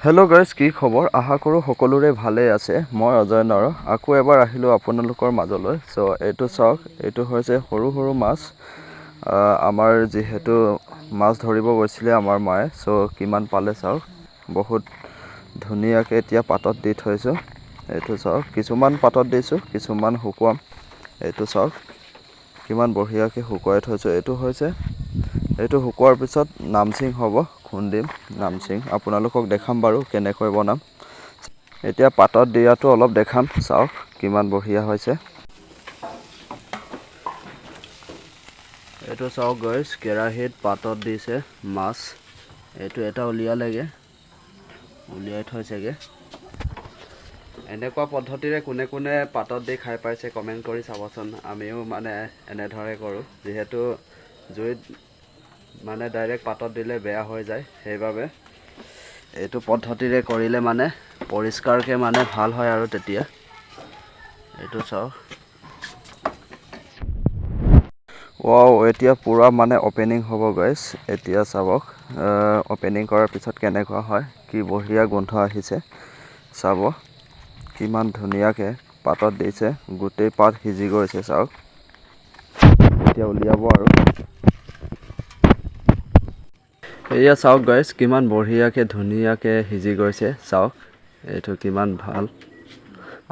Hello' guys কি খবৰ? আশা কৰোঁ সকলোৰে ভালেই আছে। মই অজয় নৰ আকৌ এবাৰ আহিলোঁ আপোনালোকৰ মাজলৈ। চ' এইটো চাওক, এইটো হৈছে সৰু সৰু মাছ। আমাৰ যিহেতু মাছ ধৰিব গৈছিলে আমাৰ মায়ে। চ' কিমান পালে চাওক। বহুত ধুনীয়াকৈ এতিয়া পাতত দি থৈছোঁ। এইটো চাওক, কিছুমান পাতত দিছোঁ, কিছুমান শুকুৱাম। এইটো চাওক, কিমান বঢ়িয়াকৈ শুকুৱাই থৈছোঁ। এইটো হৈছে এইটো শুকোৱাৰ পিছত নামচিং হ'ব খুন্দিম নামচিং। আপোনালোকক দেখাম বাৰু কেনেকৈ বনাম। এতিয়া পাতত দিয়াটো অলপ দেখাম চাওক কিমান বঢ়িয়া হৈছে। এইটো চাওক গইছ কেৰাহীত পাতত দিছে মাছ। এইটো এটা উলিয়ালেগৈ উলিয়াই থৈছেগৈ। এনেকুৱা পদ্ধতিৰে কোনে কোনে পাতত দি খাই পাইছে কমেণ্ট কৰি চাবচোন। আমিও মানে এনেদৰে কৰোঁ যিহেতু জুইত মানে ডাইৰেক্ট পাতত দিলে বেয়া হৈ যায়, সেইবাবে এইটো পদ্ধতিৰে কৰিলে মানে পৰিষ্কাৰকৈ মানে ভালো হয় আৰু তেতিয়া। এইটো চাওক। ৱাও এতিয়া পূৰা মানে অপেনিং হ'ব গাইছ এতিয়া চাবক অপেনিং কৰাৰ পিছত কেনেকুৱা হয়, কি বঢ়িয়া গোন্ধ আহিছে, চাব। কিমান ধুনীয়াকৈ পাতত দিছে, গোটেই পাত সিজি গৈছে, চাওক। এতিয়া উলিয়াব আৰু। এয়া চাওক গাইছ কিমান বঢ়িয়াকৈ ধুনীয়াকৈ সিজি গৈছে চাওক এইটো কিমান ভাল।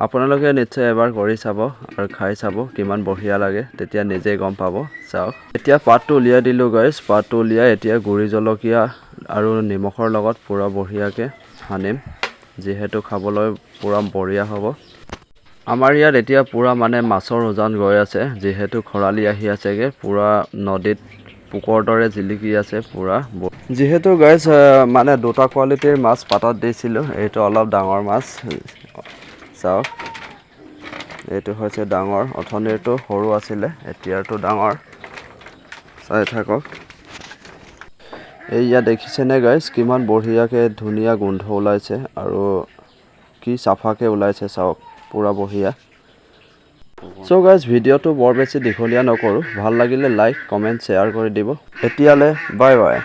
আপোনালোকে নিশ্চয় এবাৰ কৰি চাব আৰু খাই চাব কিমান বঢ়িয়া লাগে তেতিয়া নিজে গম পাব চাওক। এতিয়া পাতটো উলিয়াই দিলোঁ গাইছ পাতটো উলিয়াই এতিয়া গুড়ি জলকীয়া আৰু নিমখৰ লগত পূৰা বঢ়িয়াকৈ সানিম যিহেতু খাবলৈ পূৰা বঢ়িয়া হ'ব। আমাৰ ইয়াত এতিয়া পূৰা মানে মাছৰ উজান গৈ আছে যিহেতু খৰালি আহি আছেগৈ পূৰা নদীত পোকৰ দৰে জিলিকি আছে পূৰা যিহেতু গাইজ মানে দুটা কোৱালিটিৰ মাছ পাতত দিছিলোঁ, এইটো অলপ ডাঙৰ মাছ, চাওক, এইটো হৈছে ডাঙৰ, অথনিৰটো সৰু আছিলে, এতিয়াৰটো ডাঙৰ, চাই থাকক। এইয়া দেখিছেনে গাইজ কিমান বঢ়িয়াকৈ ধুনীয়া গোন্ধ ওলাইছে আৰু কি চাফাকৈ ওলাইছে, চাওক, পূৰা বঢ়িয়া। চ' গাইজ ভিডিঅ'টো বৰ বেছি দীঘলীয়া নকৰোঁ। ভালো লাগিলে লাইক কমেণ্ট শ্বেয়াৰ কৰি দিব। এতিয়ালৈ বাই বাই